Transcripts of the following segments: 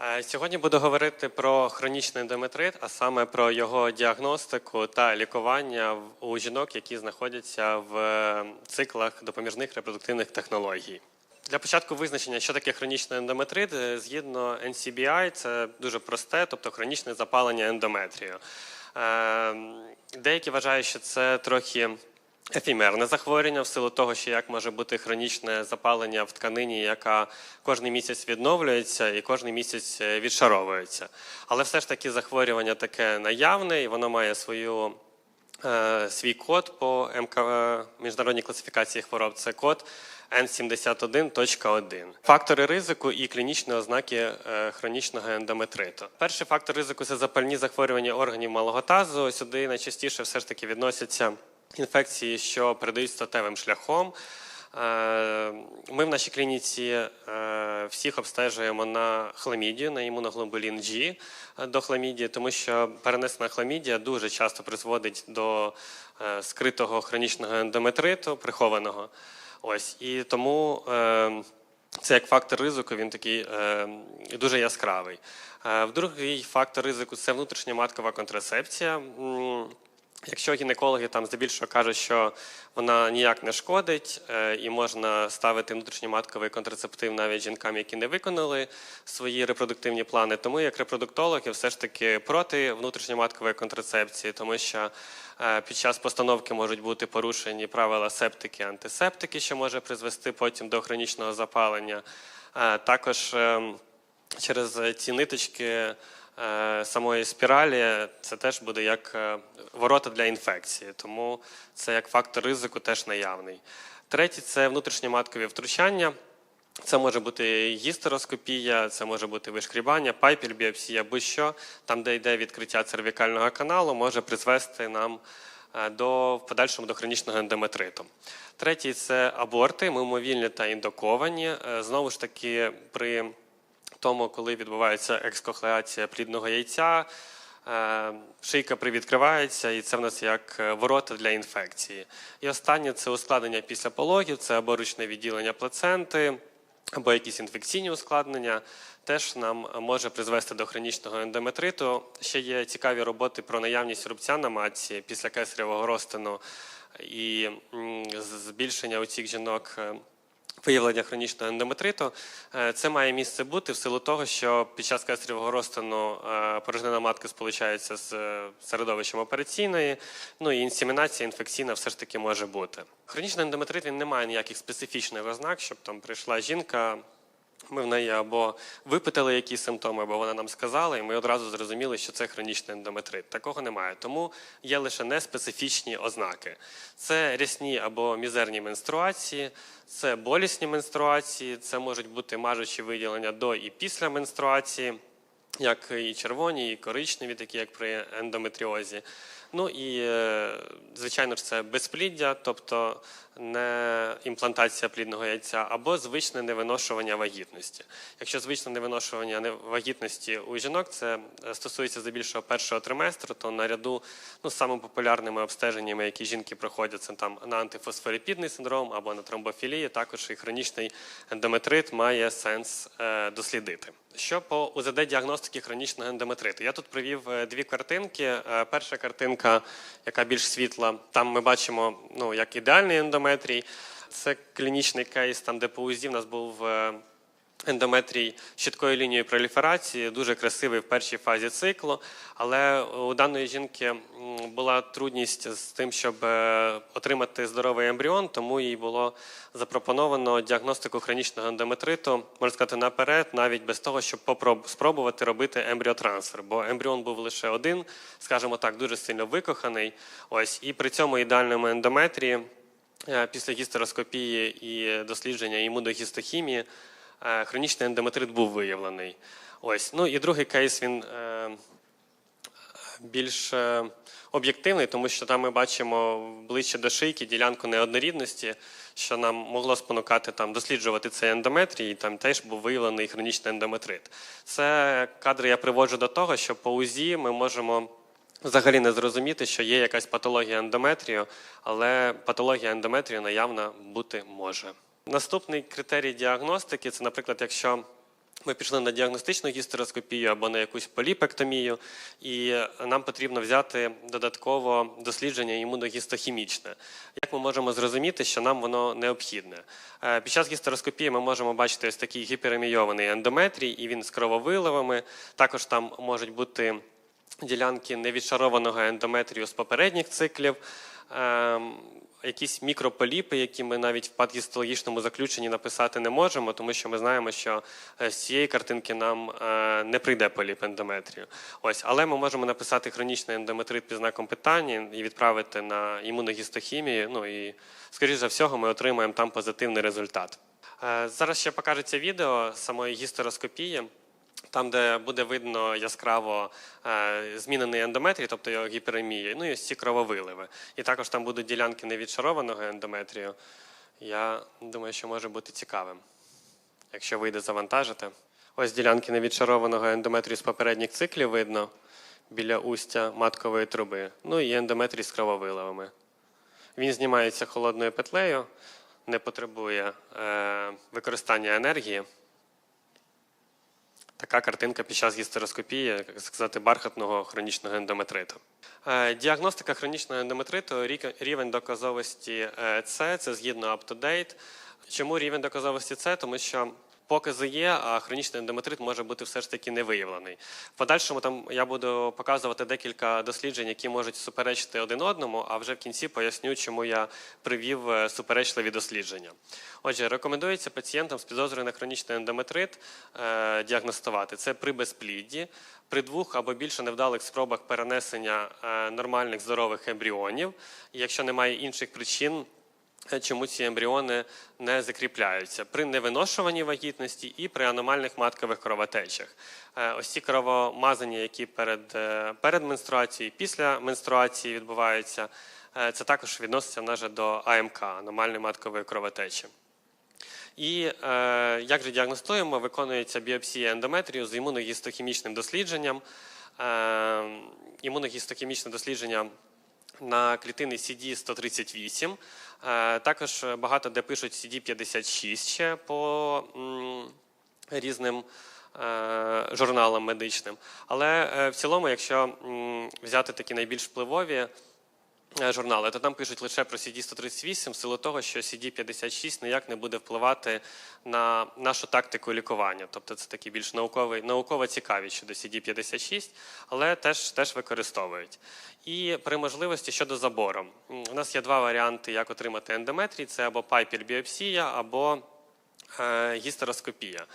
Е, Сьогодні буду говорити про хронічний ендометрит, а саме про його діагностику та лікування у жінок, які знаходяться в е, циклах допоміжних репродуктивних технологій. Для початку визначення, що таке хронічний ендометрит, е, згідно NCBI, це дуже просте, тобто хронічне запалення ендометрію. Деякі вважають, що це трохи ефімерне захворювання в силу того, що як може бути хронічне запалення в тканині, яка кожен місяць відновлюється і кожен місяць е, відшаровується. Але все ж таки захворювання таке наявне, і воно має свою е, свій код по МК, е, міжнародній класифікації хвороб. Це код N71.1. Фактори ризику і клінічні ознаки хронічного ендометриту. Перший фактор ризику це запальні захворювання органів малого тазу. Сюди найчастіше все ж таки відносяться інфекції, що передають статевим шляхом. Е, Ми в нашій клініці е, всіх обстежуємо на хламідію, на імуноглобулін G до хламідії, тому що перенесена хламідія дуже часто призводить до е, скритого хронічного ендометриту, прихованого. Ось і тому це як фактор ризику, він такий дуже яскравий. Е, Другий фактор ризику це внутрішня маткова контрацепція. Якщо гінекологи там здебільшого кажуть, що вона ніяк не шкодить, е, і можна ставити внутрішньоматковий контрацептив навіть жінкам, які не виконали свої репродуктивні плани, то ми, як репродуктологи, все ж таки проти внутрішньоматкової контрацепції, тому що е, під час постановки можуть бути порушені правила септики, антисептики, що може призвести потім до хронічного запалення. Е, Також ем, через ці ниточки самої спіралі це теж буде як е, ворота для інфекції, тому це як фактор ризику теж наявний. Третє це внутрішньоматкові втручання. Це може бути гістероскопія, це може бути вишкрібання, пайпіль, біопсія, будь-що, там, де йде відкриття цервікального каналу, може призвести нам е, до в подальшому до хронічного ендометриту. Третій це аборти, мимовільні та індуковані. Е, Знову ж таки, при тому, коли відбувається екскохлеація плідного яйця, е, шийка привідкривається, і це в нас як е, ворота для інфекції. І останнє це ускладнення після пологів, це або ручне відділення плаценти, або якісь інфекційні ускладнення. Теж нам може призвести до хронічного ендометриту. Ще є цікаві роботи про наявність рубця на матці після кесаревого розтину і збільшення у цих жінок е, виявлення хронічного ендометриту. Е, Це має місце бути в силу того, що під час кесаревого розтину е, порожнина матки сполучається з е, середовищем операційної, ну і інсемінація інфекційна все ж таки може бути. Хронічний ендометрит він не має ніяких специфічних ознак, щоб там прийшла жінка. Ми в неї або випитали якісь симптоми, або вона нам сказала, і ми одразу зрозуміли, що це хронічний ендометрит. Такого немає. Тому є лише неспецифічні ознаки. Це рясні або мізерні менструації, це болісні менструації, це можуть бути мажучі виділення до і після менструації, як і червоні, і коричневі, такі як при ендометріозі. Ну і е, звичайно ж це безпліддя, тобто не імплантація плідного яйця, або звичне невиношування вагітності. Якщо звичне невиношування не- вагітності у жінок, це е, стосується здебільшого першого триместру, то наряду ну, самими популярними обстеженнями, які жінки проходять, це там на антифосфоліпідний синдром або на тромбофілії, також і хронічний ендометрит має сенс е, дослідити. Що по УЗД діагностики хронічного ендометриту? Я тут привів е, дві картинки. Е, Перша картинка, яка більш світла, там ми бачимо ну, як ідеальний ендометрій. Це клінічний кейс, там де по УЗІ в нас був е, ендометрій з чіткою лінією проліферації, дуже красивий в першій фазі циклу. Але у даної жінки була трудність з тим, щоб е, отримати здоровий ембріон, тому їй було запропоновано діагностику хронічного ендометриту, можна сказати, наперед, навіть без того, щоб спробувати робити ембріотрансфер. Бо ембріон був лише один, скажімо так, дуже сильно викоханий. Ось і при цьому ідеальному ендометрії. Е, Після гістероскопії і дослідження імуногістохімії е, хронічний ендометрит був виявлений. Ось. Ну і другий кейс він е, більш об'єктивний, тому що там ми бачимо ближче до шийки ділянку неоднорідності, що нам могло спонукати там досліджувати цей ендометрій, і там теж був виявлений хронічний ендометрит. Це кадри я приводжу до того, що по УЗІ ми можемо. Взагалі не зрозуміти, що є якась патологія ендометрію, але патологія ендометрію наявна бути може. Наступний критерій діагностики це, наприклад, якщо ми пішли на діагностичну гістероскопію або на якусь поліпектомію, і нам потрібно взяти додатково дослідження імуногістохімічне. Як ми можемо зрозуміти, що нам воно необхідне? Е, Під час гістероскопії ми можемо бачити ось такий гіперемійований ендометрій, і він з крововиливами. Також там можуть бути ділянки невідшарованого ендометрію з попередніх циклів. Якісь мікрополіпи, які ми навіть в патгістологічному заключенні написати не можемо, тому що ми знаємо, що е, з цієї картинки нам е, не прийде поліп ендометрію. Ось, але ми можемо написати хронічний ендометрит під знаком питання і відправити на імуногістохімію. Ну і, скоріш за всього, ми отримаємо там позитивний результат. Е, Зараз ще покажеться відео самої гістероскопії. Там, де буде видно яскраво е, змінений ендометрій, тобто його гіперемія, ну і ось ці крововиливи. І також там будуть ділянки невідшарованого ендометрію. Я думаю, що може бути цікавим, якщо вийде завантажити. Ось ділянки невідшарованого ендометрію з попередніх циклів видно біля устя маткової труби. Ну і ендометрій з крововиливами. Він знімається холодною петлею, не потребує е, використання енергії. Така картинка під час гістероскопії, як сказати, бархатного хронічного ендометриту. Е, Діагностика хронічного ендометриту, рівень доказовості е, С, це згідно UpToDate. Чому рівень доказовості С? Тому що покази є, а хронічний ендометрит може бути все ж таки не виявлений. В подальшому там я буду показувати декілька досліджень, які можуть суперечити один одному, а вже в кінці поясню, чому я привів е, суперечливі дослідження. Отже, рекомендується пацієнтам з підозрою на хронічний ендометрит е, діагностувати це при безплідді, при двох або більше невдалих спробах перенесення е, нормальних здорових ембріонів. Якщо немає інших причин, чому ці ембріони не закріпляються при невиношуванні вагітності і при аномальних маткових кровотечах. Е, Ось ці кровомазання, які перед, е, перед менструацією після менструації відбуваються, е, це також відноситься наже до АМК аномальної маткової кровотечі. І е, як же діагностуємо, виконується біопсія ендометрію з імуногістохімічним дослідженням. Е, імуногістохімічне дослідження на клітини CD138. Е, також багато де пишуть CD56 ще по різним е, журналам медичним. Але е, в цілому, якщо взяти такі найбільш впливові журнали, то там пишуть лише про CD138 в силу того, що CD56 ніяк не буде впливати на нашу тактику лікування. Тобто це такі більш наукові, науково цікаві щодо CD56, але теж, теж використовують. І при можливості щодо забору. У нас є два варіанти, як отримати ендометрій: це або пайпіль-біопсія, або е, гістероскопія.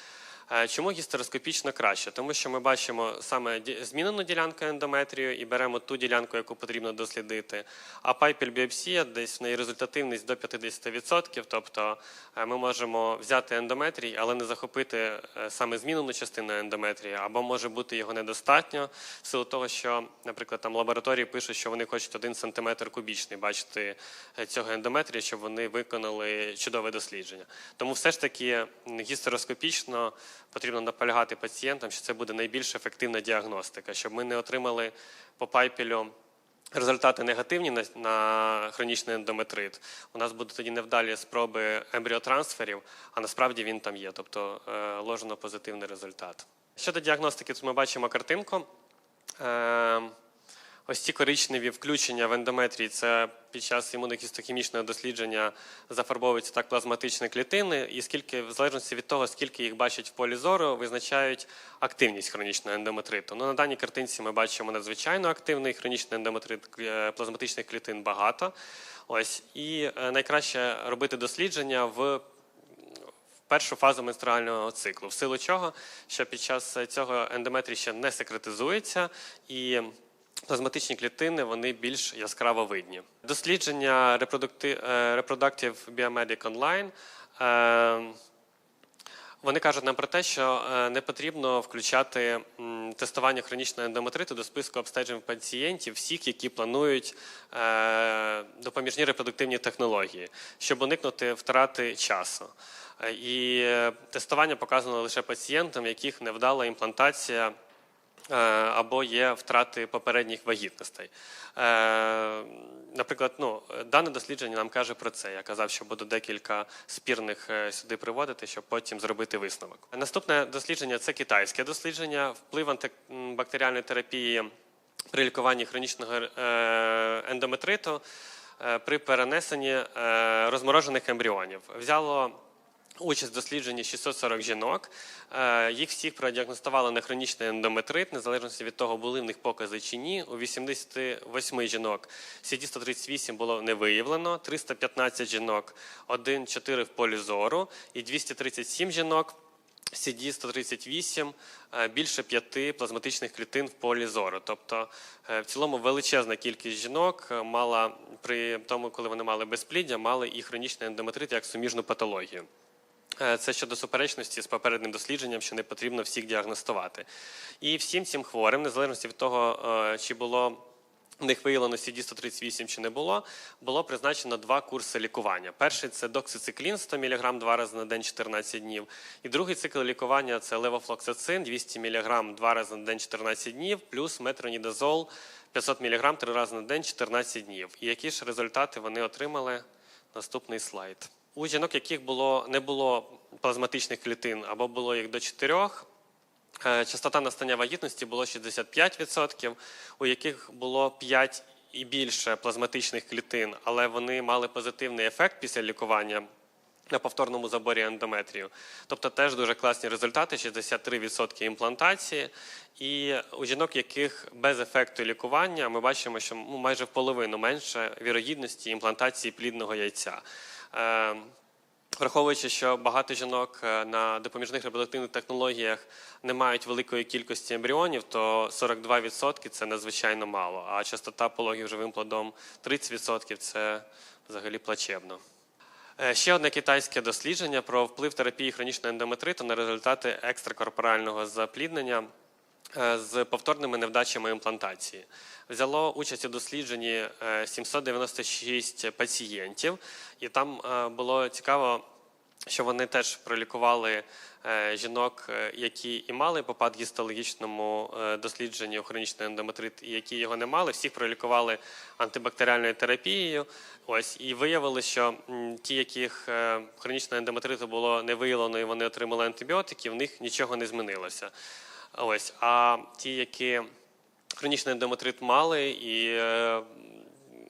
Е, Чому гістероскопічно краще? Тому що ми бачимо саме змінену ділянку ендометрію і беремо ту ділянку, яку потрібно дослідити. А пайпіль-біопсія десь в неї результативність до 50%, тобто е, ми можемо взяти ендометрій, але не захопити е, саме змінену частину ендометрії, або може бути його недостатньо, в силу того, що, наприклад, там лабораторії пишуть, що вони хочуть 1 см кубічний бачити цього ендометрія, щоб вони виконали чудове дослідження. Тому все ж таки гістероскопічно потрібно наполягати пацієнтам, що це буде найбільш ефективна діагностика, щоб ми не отримали по пайпілю результати негативні на, на хронічний ендометрит. У нас будуть тоді невдалі спроби ембріотрансферів, а насправді він там є, тобто е, ложено позитивний результат. Щодо діагностики, тут ми бачимо картинку. Е, Ось ці коричневі включення в ендометрії це під час імуногістохімічного дослідження зафарбовуються так плазматичні клітини, і скільки, в залежності від того, скільки їх бачать в полі зору, визначають активність хронічного ендометриту. Ну, на даній картинці ми бачимо надзвичайно активний хронічний ендометрит е, плазматичних клітин багато. Ось і е, найкраще робити дослідження в першу фазу менструального циклу, в силу чого, що під час цього ендометрій ще не секретизується і плазматичні клітини вони більш яскраво видні. Дослідження Reproducti- е, Biomedic Online е, вони кажуть нам про те, що е, не потрібно включати тестування хронічного ендометриту до списку обстежень пацієнтів, всіх, які планують допоміжні репродуктивні технології, щоб уникнути втрати часу. І тестування показано лише пацієнтам, яких невдала імплантація або є втрати попередніх вагітностей. Е, Наприклад, ну, дане дослідження нам каже про це. Я казав, що буду декілька спірних е, сюди приводити, щоб потім зробити висновок. Наступне дослідження це китайське дослідження, вплив антибактеріальної терапії при лікуванні хронічного е, ендометриту е, при перенесенні е, розморожених ембріонів. Взяло участь в дослідженні 640 жінок. Е, Їх всіх продіагностували на хронічний ендометрит, незалежно від того, були в них покази чи ні. У 88 жінок CD138 було не виявлено, 315 жінок 1,4 в полі зору і 237 жінок CD138 е, більше п'яти плазматичних клітин в полі зору. Тобто, е, в цілому величезна кількість жінок мала при тому, коли вони мали безпліддя, мали і хронічний ендометрит як суміжну патологію. Е, Це щодо суперечності з попереднім дослідженням, що не потрібно всіх діагностувати. І всім цим хворим, незалежно від того, е, чи було в них виявлено CD138 чи не було, було призначено два курси лікування. Перший це доксициклін 100 мг два рази на день 14 днів. І другий цикл лікування це левофлоксацин 200 мг два рази на день 14 днів, плюс метронідазол 500 мг три рази на день 14 днів. І які ж результати вони отримали? Наступний слайд. У жінок, яких було не було плазматичних клітин або було їх до 4, Е, Частота настання вагітності було 65%, у яких було 5 і більше плазматичних клітин, але вони мали позитивний ефект після лікування на повторному заборі ендометрію. Тобто теж дуже класні результати: 63% імплантації. І у жінок, яких без ефекту лікування, ми бачимо, що ну, майже в половину менше вірогідності імплантації плідного яйця. Е, Враховуючи, що багато жінок е, на допоміжних репродуктивних технологіях не мають великої кількості ембріонів, то 42% це надзвичайно мало. А частота пологів живим плодом 30% це взагалі плачевно. Е, Ще одне китайське дослідження про вплив терапії хронічного ендометриту на результати екстракорпорального запліднення з повторними невдачами імплантації. Взяло участь у дослідженні е, 796 пацієнтів, і там е, було цікаво, що вони теж пролікували е, жінок, е, які і мали попад гістологічному е, дослідженні хронічний ендометрит, і які його не мали. Всіх пролікували антибактеріальною терапією. Ось і виявили, що ті, яких е, хронічного ендометриту було не виявлено, і вони отримали антибіотики, в них нічого не змінилося. Ось, а ті, які хронічний ендометрит мали і е,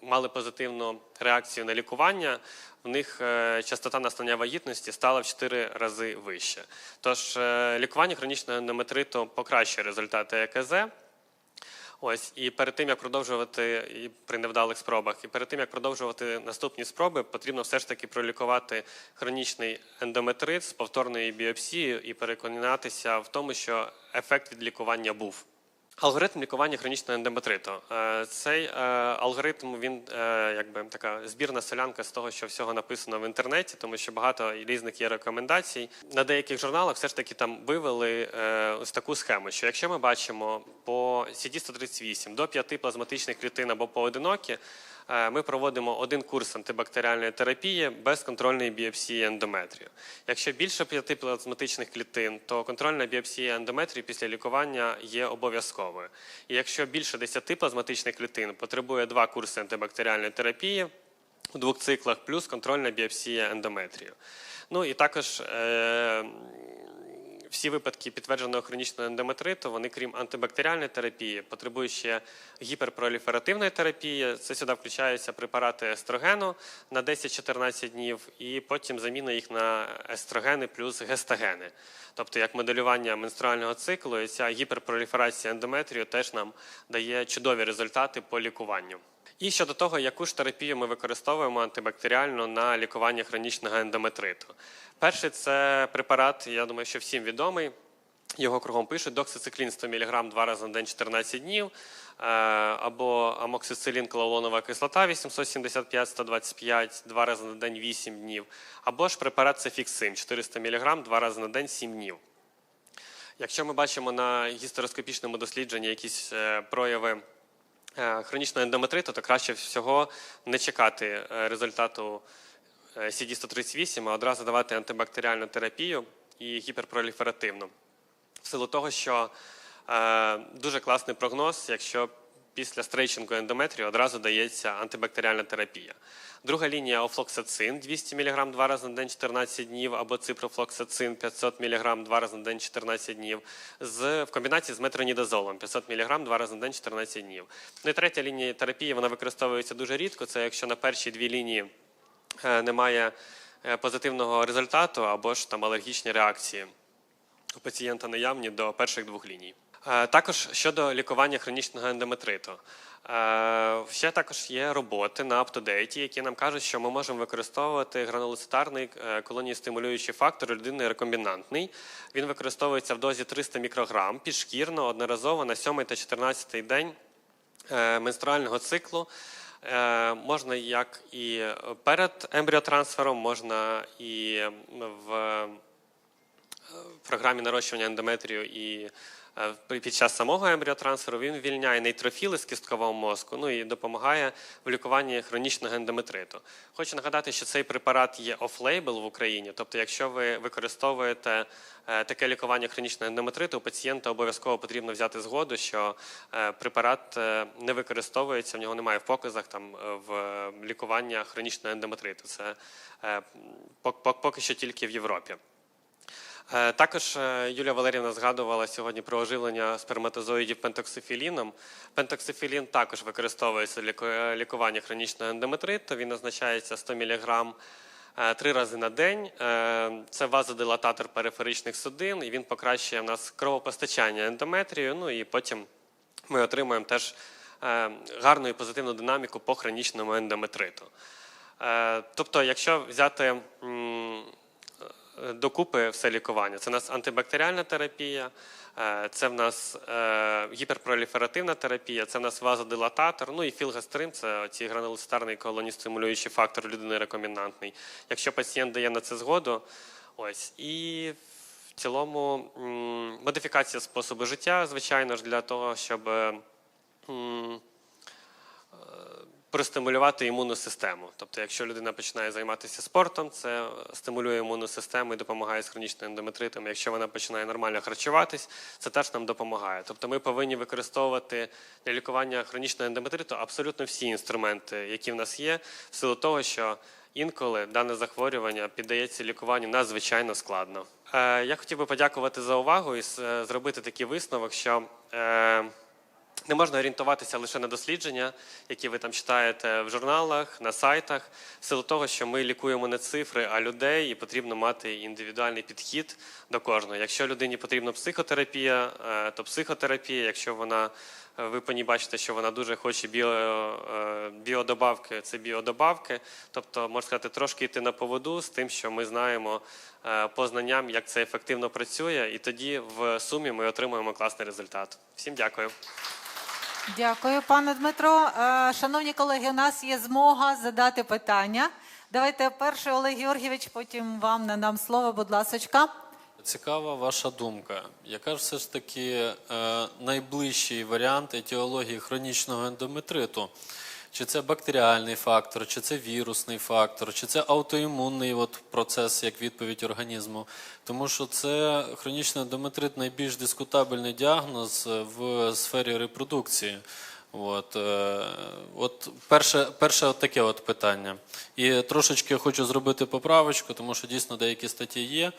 мали позитивну реакцію на лікування, в них е, частота настання вагітності стала в 4 рази вище. Тож е, лікування хронічного ендометриту покращує результати ЕКЗ. Ось і перед тим як продовжувати і при невдалих спробах, і перед тим як продовжувати наступні спроби, потрібно все ж таки пролікувати хронічний ендометрит з повторною біопсією і переконатися в тому, що ефект від лікування був. Алгоритм лікування хронічного ендометриту. Е, Цей е, алгоритм він е, якби така збірна селянка з того, що всього написано в інтернеті, тому що багато різних є рекомендацій. На деяких журналах все ж таки там вивели ось таку схему, що якщо ми бачимо по CD138 до 5 плазматичних клітин або поодинокі, ми проводимо один курс антибактеріальної терапії без контрольної біопсії ендометрію. Якщо більше 5 плазматичних клітин, то контрольна біопсія ендометрію після лікування є обов'язковою. І якщо більше 10 плазматичних клітин, потребує два курси антибактеріальної терапії у двох циклах, плюс контрольна біопсія ендометрію. Ну і також е, всі випадки підтвердженого хронічного ендометриту, вони, крім антибактеріальної терапії, потребують ще гіперпроліферативної терапії. Це сюди включаються препарати естрогену на 10-14 днів, і потім заміна їх на естрогени плюс гестагени. Тобто, як моделювання менструального циклу, і ця гіперпроліферація ендометрію теж нам дає чудові результати по лікуванню. І щодо того, яку ж терапію ми використовуємо антибактеріальну на лікування хронічного ендометриту. Перший це препарат, я думаю, що всім відомий. Його кругом пишуть доксициклін 100 мг два рази на день 14 днів, е, або амоксицилін клалонова кислота 875-125 два рази на день 8 днів, або ж препарат цефіксин 400 мг два рази на день 7 днів. Якщо ми бачимо на гістероскопічному дослідженні якісь е, прояви хронічного ендометриту, то краще всього не чекати е, результату е, CD138, а одразу давати антибактеріальну терапію і гіперпроліферативну. В силу того, що Е, Дуже класний прогноз, якщо після стрейчингу ендометрію одразу дається антибактеріальна терапія. Друга лінія офлоксацин 200 мг два рази на день 14 днів, або ципрофлоксацин 500 мг два рази на день 14 днів, з, в комбінації з метронідазолом 500 мг два рази на день 14 днів. Ну і третя лінія терапії вона використовується дуже рідко. Це якщо на перші дві лінії е, немає е, позитивного результату або ж там алергічні реакції у пацієнта наявні до перших двох ліній. Е, Також щодо лікування хронічного ендометриту. Е, Ще також є роботи на UpToDate, які нам кажуть, що ми можемо використовувати гранулоцитарний е, колонієстимулюючий фактор людини рекомбінантний. Він використовується в дозі 300 мікрограм підшкірно одноразово на 7 та 14 день менструального циклу. Можна як і перед ембріотрансфером, можна і в програмі нарощування ендометрію і під час самого ембріотрансферу він вільняє нейтрофіли з кісткового мозку, ну і допомагає в лікуванні хронічного ендометриту. Хочу нагадати, що цей препарат є оф-лейбл в Україні. Тобто, якщо ви використовуєте е, таке лікування хронічного ендометриту, у пацієнта обов'язково потрібно взяти згоду, що е, препарат е, не використовується, в нього немає в показах там е, в лікування хронічного ендометриту. Це е, пок- пок- поки що тільки в Європі. Е, Також е, Юлія Валерівна згадувала сьогодні про оживлення сперматозоїдів пентоксифіліном. Пентоксифілін також використовується для е, лікування хронічного ендометриту. Він назначається 100 мг три рази на день. Це вазодилататор периферичних судин, і він покращує в нас кровопостачання ендометрію. Ну і потім ми отримуємо теж гарну і позитивну динаміку по хронічному ендометриту. Тобто, якщо взяти докупи все лікування. Це в нас антибактеріальна терапія, е, це в нас е, гіперпроліферативна терапія, це в нас вазодилататор, ну і філгастрим, це ці гранулоцитарний колоністимулюючий фактор людини рекомендантний. Якщо пацієнт дає на це згоду, ось і в цілому модифікація способу життя, звичайно ж, для того, щоб. Е, простимулювати імунну систему. Тобто, якщо людина починає займатися спортом, це стимулює імунну систему і допомагає з хронічним ендометритом. Якщо вона починає нормально харчуватись, це теж нам допомагає. Тобто, ми повинні використовувати для лікування хронічного ендометриту абсолютно всі інструменти, які в нас є, в силу того, що інколи дане захворювання піддається лікуванню надзвичайно складно. Е, я хотів би подякувати за увагу і зробити такий висновок, що. Не можна орієнтуватися лише на дослідження, які ви там читаєте в журналах, на сайтах, в силу того, що ми лікуємо не цифри, а людей, і потрібно мати індивідуальний підхід до кожного. Якщо людині потрібна психотерапія, е, то психотерапія. Якщо вона е, ви по ній бачите, що вона дуже хоче біо, е, біодобавки, це біодобавки. Тобто, можна сказати, трошки йти на поводу з тим, що ми знаємо е, по знанням, як це ефективно працює, і тоді в сумі ми отримуємо класний результат. Всім дякую. Дякую, пане Дмитро. Е, Шановні колеги, у нас є змога задати питання. Давайте перший Олег Георгійович, потім вам надам слово, будь ласочка. Цікава ваша думка. Яка ж все ж таки е, найближчий варіант етіології хронічного ендометриту? Чи це бактеріальний фактор, чи це вірусний фактор, чи це аутоімунний от процес як відповідь організму? Тому що це хронічний ендометрит найбільш дискутабельний діагноз е, в сфері репродукції. От, е, от перше, перше от таке от питання. І трошечки хочу зробити поправочку, тому що дійсно деякі статті є.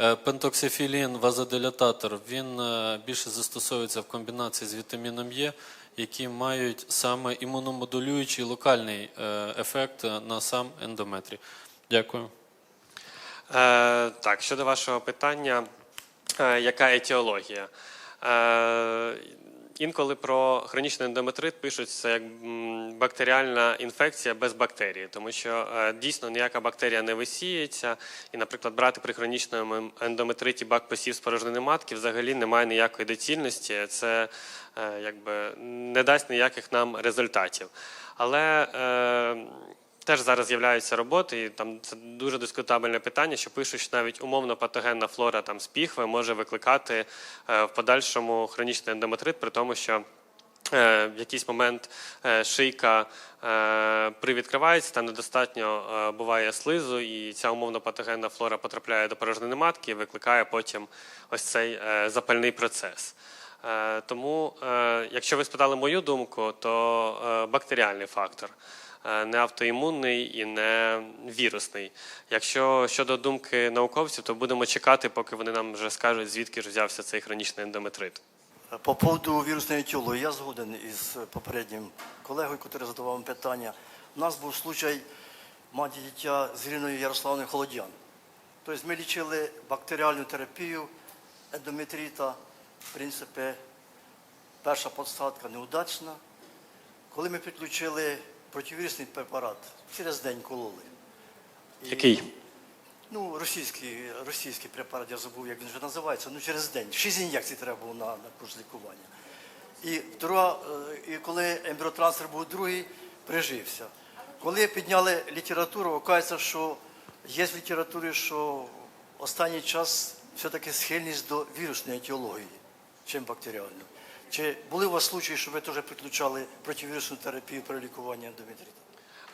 Е, Пентоксифілін, вазодилататор, він більше застосовується в комбінації з вітаміном Е, які мають саме імуномодулюючий локальний е, ефект на сам ендометрій. Дякую. Е, так, щодо вашого питання, е, яка етіологія? Е, інколи про хронічний ендометрит пишуть це як бактеріальна інфекція без бактерії, тому що е, дійсно ніяка бактерія не висіється. І, наприклад, брати при хронічному ендометриті бак посів з порожнини матки взагалі немає ніякої доцільності. Це е, якби не дасть ніяких нам результатів. Але е, Теж зараз з'являються роботи, і там це дуже дискутабельне питання, що пишуть, що навіть умовно патогенна флора там з піхви може викликати е, в подальшому хронічний ендометрит, при тому, що е, в якийсь момент е, шийка привідкривається, там недостатньо буває слизу, і ця умовно патогенна флора потрапляє до порожнини матки і викликає потім ось цей запальний процес. Тому, якщо ви спитали мою думку, то бактеріальний фактор, не автоімунний і не вірусний. Якщо щодо думки науковців, то будемо чекати, поки вони нам вже скажуть, звідки ж взявся цей хронічний ендометрит. По поводу вірусної етіології, я згоден із попереднім колегою, який задавав питання. У нас був случай мати дитя з Іриною Ярославною Холодян. Тобто ми лічили бактеріальну терапію ендометрита. В принципі, перша подсадка неудачна. Коли ми підключили противірусний препарат, через день кололи. І- Який? Ну, російський, російський препарат, я забув, як він вже називається, ну через день. Шість ін'єкцій треба було на, на курс лікування. І, друга, е, і коли ембріотрансфер був другий, прижився. Коли підняли літературу, оказується, що є в літературі, що останній час все-таки схильність до вірусної етіології, чим бактеріальної. Чи були у вас случаї, що ви теж підключали противірусну терапію при лікуванні ендометриту?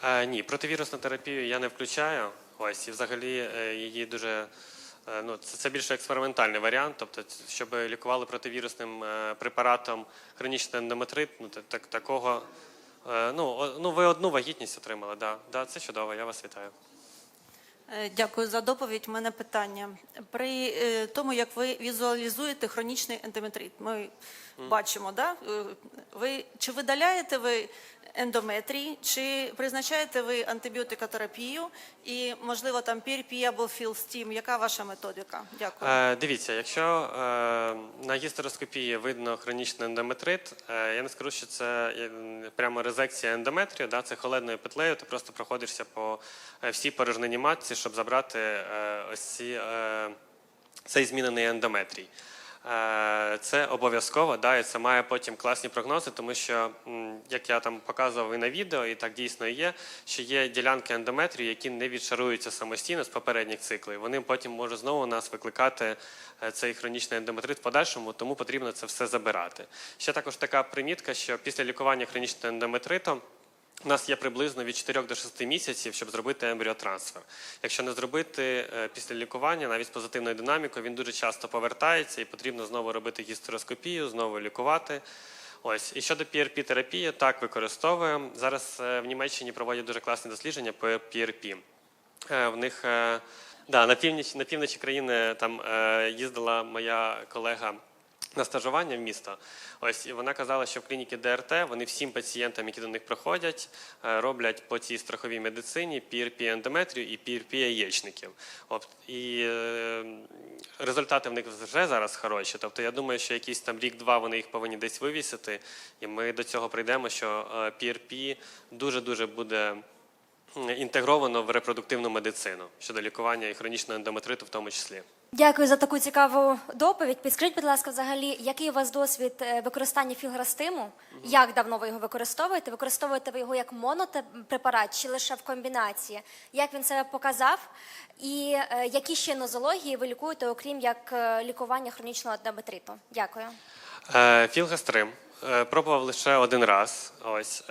Е, ні, противірусну терапію я не включаю. Ось і взагалі е, її дуже. е, Ну, це, це більше експериментальний варіант, тобто, щоб лікували противірусним е, препаратом хронічний ендометрит, ну так, так такого. Ну, ну, ви одну вагітність отримали, да. Да, це чудово, я вас вітаю. Е, Дякую за доповідь. У мене питання. При е, тому, як ви візуалізуєте хронічний ендометрит, ми бачимо, да? е, ви, чи видаляєте ви ендометрій, чи призначаєте ви антибіотикотерапію і, можливо, там PRP або філстім? Яка ваша методика? Дякую. Е, дивіться, якщо е, на гістероскопії видно хронічний ендометрит, е, я не скажу, що це прямо резекція ендометрію, да, це холодною петлею, ти просто проходишся по всій порожнині матці, щоб забрати е, ось ці, е, цей змінений ендометрій. Е, Це обов'язково, да, і це має потім класні прогнози, тому що, як я там показував і на відео, і так дійсно є, що є ділянки ендометрію, які не відшаруються самостійно з попередніх циклів. Вони потім можуть знову у нас викликати цей хронічний ендометрит в подальшому, тому потрібно це все забирати. Ще також така примітка, що після лікування хронічним ендометритом у нас є приблизно від 4 до 6 місяців, щоб зробити ембріотрансфер. Якщо не зробити е, після лікування, навіть з позитивною динамікою, він дуже часто повертається і потрібно знову робити гістероскопію, знову лікувати. Ось і щодо PRP-терапії, так використовуємо. Зараз е, в Німеччині проводять дуже класні дослідження по PRP. Е, В них да, на північ на півночі країни там їздила моя колега на стажування в місто. Ось і вона казала, що в клініці ДРТ вони всім пацієнтам, які до них приходять, е, роблять по цій страховій медицині PRP ендометрію і PRP яєчників. От і е, результати в них вже зараз хороші. Тобто я думаю, що якийсь там рік-два вони їх повинні десь вивісити, і ми до цього прийдемо, що е, PRP дуже дуже буде інтегровано в репродуктивну медицину щодо лікування і хронічного ендометриту в тому числі. Дякую за таку цікаву доповідь. Підскажіть, будь ласка, взагалі, який у вас досвід е, використання філграстиму? Як давно ви його використовуєте? Використовуєте ви його як монопрепарат чи лише в комбінації? Як він себе показав? І е, які ще нозології ви лікуєте, окрім як е, лікування хронічного ендометриту? Дякую. Е, Філгастрим е, пробував лише один раз. Ось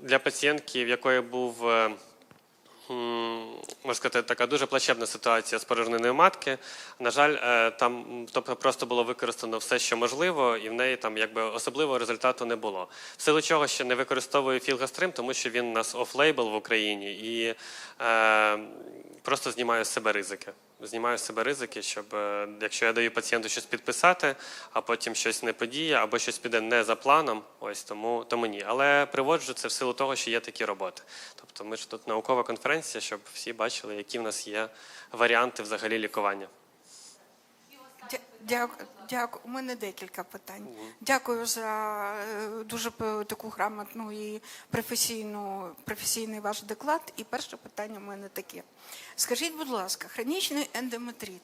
для пацієнтки, в якої був. Можна сказати, така дуже плачевна ситуація з порожненої матки. На жаль, е, там тобто просто було використано все, що можливо, і в неї там якби особливого результату не було. В силу чого ще не використовую філгастрим, тому що він у нас офлейбл в Україні і е, просто знімаю з себе ризики. Знімаю з себе ризики, щоб е, якщо я даю пацієнту щось підписати, а потім щось не подіє, або щось піде не за планом, ось тому, тому ні. Але приводжу це в силу того, що є такі роботи. Тобто ми ж тут наукова конференція, щоб всі бачили, які в нас є варіанти взагалі лікування. Дякую, дякую. У мене декілька питань. Дякую за е, дуже таку грамотну і професійну, професійний ваш доклад. І перше питання у мене таке. Скажіть, будь ласка, хронічний ендометрит.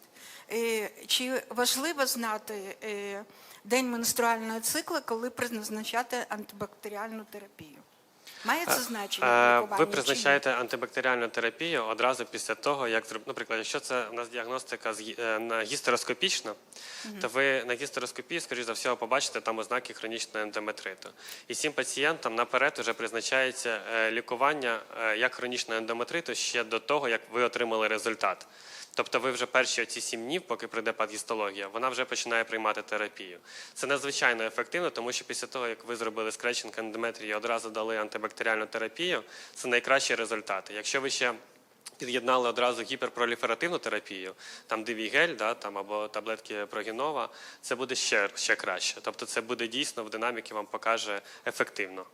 Е, Чи важливо знати е, день менструального цикла, коли призначати антибактеріальну терапію? Має це значення? Ви призначаєте антибактеріальну терапію одразу після того, як наприклад, якщо це у нас діагностика е, гістероскопічна, то ви на гістероскопії, скоріш за всього, побачите там ознаки хронічного ендометриту. І цим пацієнтам наперед вже призначається е, лікування е, як хронічного ендометриту ще до того, як ви отримали результат. Тобто ви вже перші оці сім днів, поки прийде патгістологія, вона вже починає приймати терапію. Це надзвичайно ефективно, тому що після того, як ви зробили скречинг ендометрії одразу дали антибактеріальну терапію, це найкращі результати. Якщо ви ще під'єднали одразу гіперпроліферативну терапію, там дивігель, да, там або таблетки прогінова, це буде ще, ще краще. Тобто це буде дійсно в динаміці вам покаже ефективно.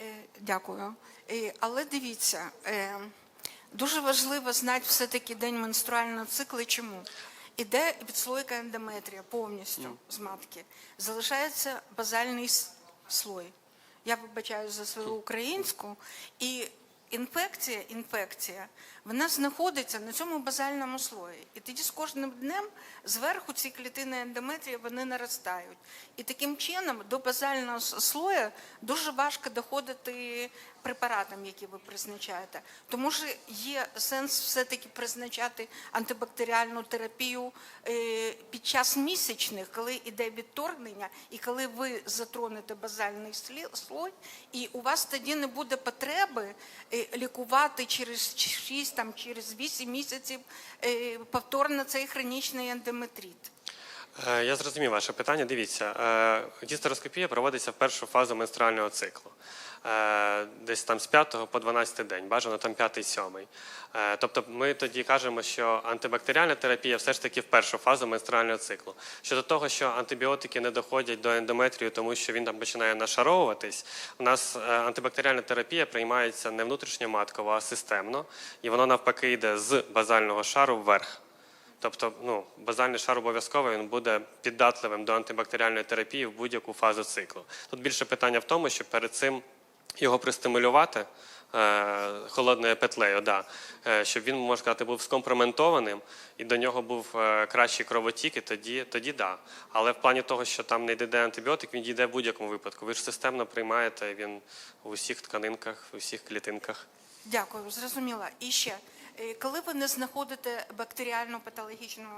Е, Дякую. Е, Але дивіться, е, дуже важливо знати все-таки день менструального циклу. Чому? Іде відслойка ендометрія повністю з матки. Залишається базальний слой. Я вибачаю за свою українську. І інфекція, інфекція, вона знаходиться на цьому базальному слої. І тоді з кожним днем зверху ці клітини ендометрія вони наростають. І таким чином до базального слоя дуже важко доходити препаратам, які ви призначаєте. Тому що є сенс все-таки призначати антибактеріальну терапію е, під час місячних, коли йде відторгнення, і коли ви затронете базальний слой, і у вас тоді не буде потреби е, лікувати через 6, там, через 8 місяців е, повторно цей хронічний ендометрит. Я зрозумів ваше питання. Дивіться, гістероскопія проводиться в першу фазу менструального циклу. Е, Десь там з 5 по 12 день, бажано там 5-7. Е, Тобто ми тоді кажемо, що антибактеріальна терапія все ж таки в першу фазу менструального циклу. Щодо того, що антибіотики не доходять до ендометрію, тому що він там починає нашаровуватись, у нас е, антибактеріальна терапія приймається не внутрішньоматково, а системно, і воно навпаки йде з базального шару вверх. Тобто, ну, базальний шар обов'язково він буде піддатливим до антибактеріальної терапії в будь-яку фазу циклу. Тут більше питання в тому, що перед цим його пристимулювати е, холодною петлею, да, е, щоб він, можна сказати, був скомпроментованим і до нього був е, кращий кровотік, і тоді, тоді да. Але в плані того, що там не йде антибіотик, він дійде в будь-якому випадку. Ви ж системно приймаєте він в усіх тканинках, в усіх клітинках. Дякую, зрозуміла. І ще, коли ви не знаходите бактеріальну патологічну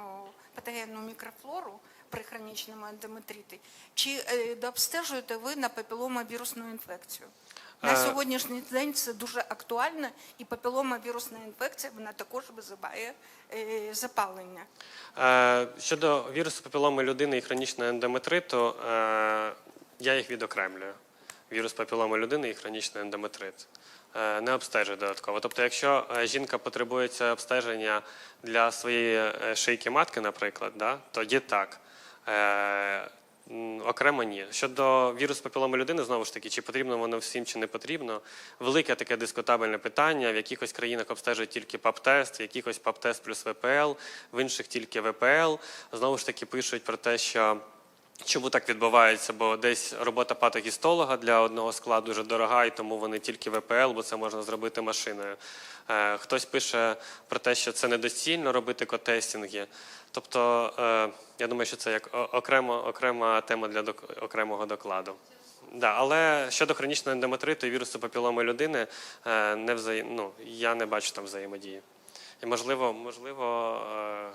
патогенну мікрофлору при хронічному ендометриті, чи дообстежуєте ви на папіломавірусну інфекцію? На Е, сьогоднішній день це дуже актуально, і папіломавірусна інфекція вона також визиває е, запалення. Е, Щодо вірусу папіломи людини і хронічного ендометриту, я їх відокремлюю. Вірус папіломи людини і хронічний ендометрит. Не обстежую додатково. Тобто, якщо жінка потребує обстеження для своєї шийки матки, наприклад, да, тоді так. Окремо ні. Щодо вірусу папіломи людини, знову ж таки, чи потрібно воно всім, чи не потрібно. Велике таке дискутабельне питання. В якихось країнах обстежують тільки ПАП-тест, в якихось ПАП-тест плюс ВПЛ, в інших тільки ВПЛ. Знову ж таки, пишуть про те, що. Чому так відбувається? Бо десь робота патогістолога для одного складу дуже дорога, і тому вони тільки ВПЛ, бо це можна зробити машиною. Е, Хтось пише про те, що це недоцільно робити котестінги. Тобто, е, я думаю, що це як о- окремо, окрема тема для док- окремого докладу. Да, але щодо хронічного ендометриту і вірусу папіломи людини, е, не взаєм... ну, я не бачу там взаємодії. І можливо, можливо,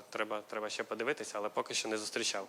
треба, треба ще подивитися, але поки що не зустрічав.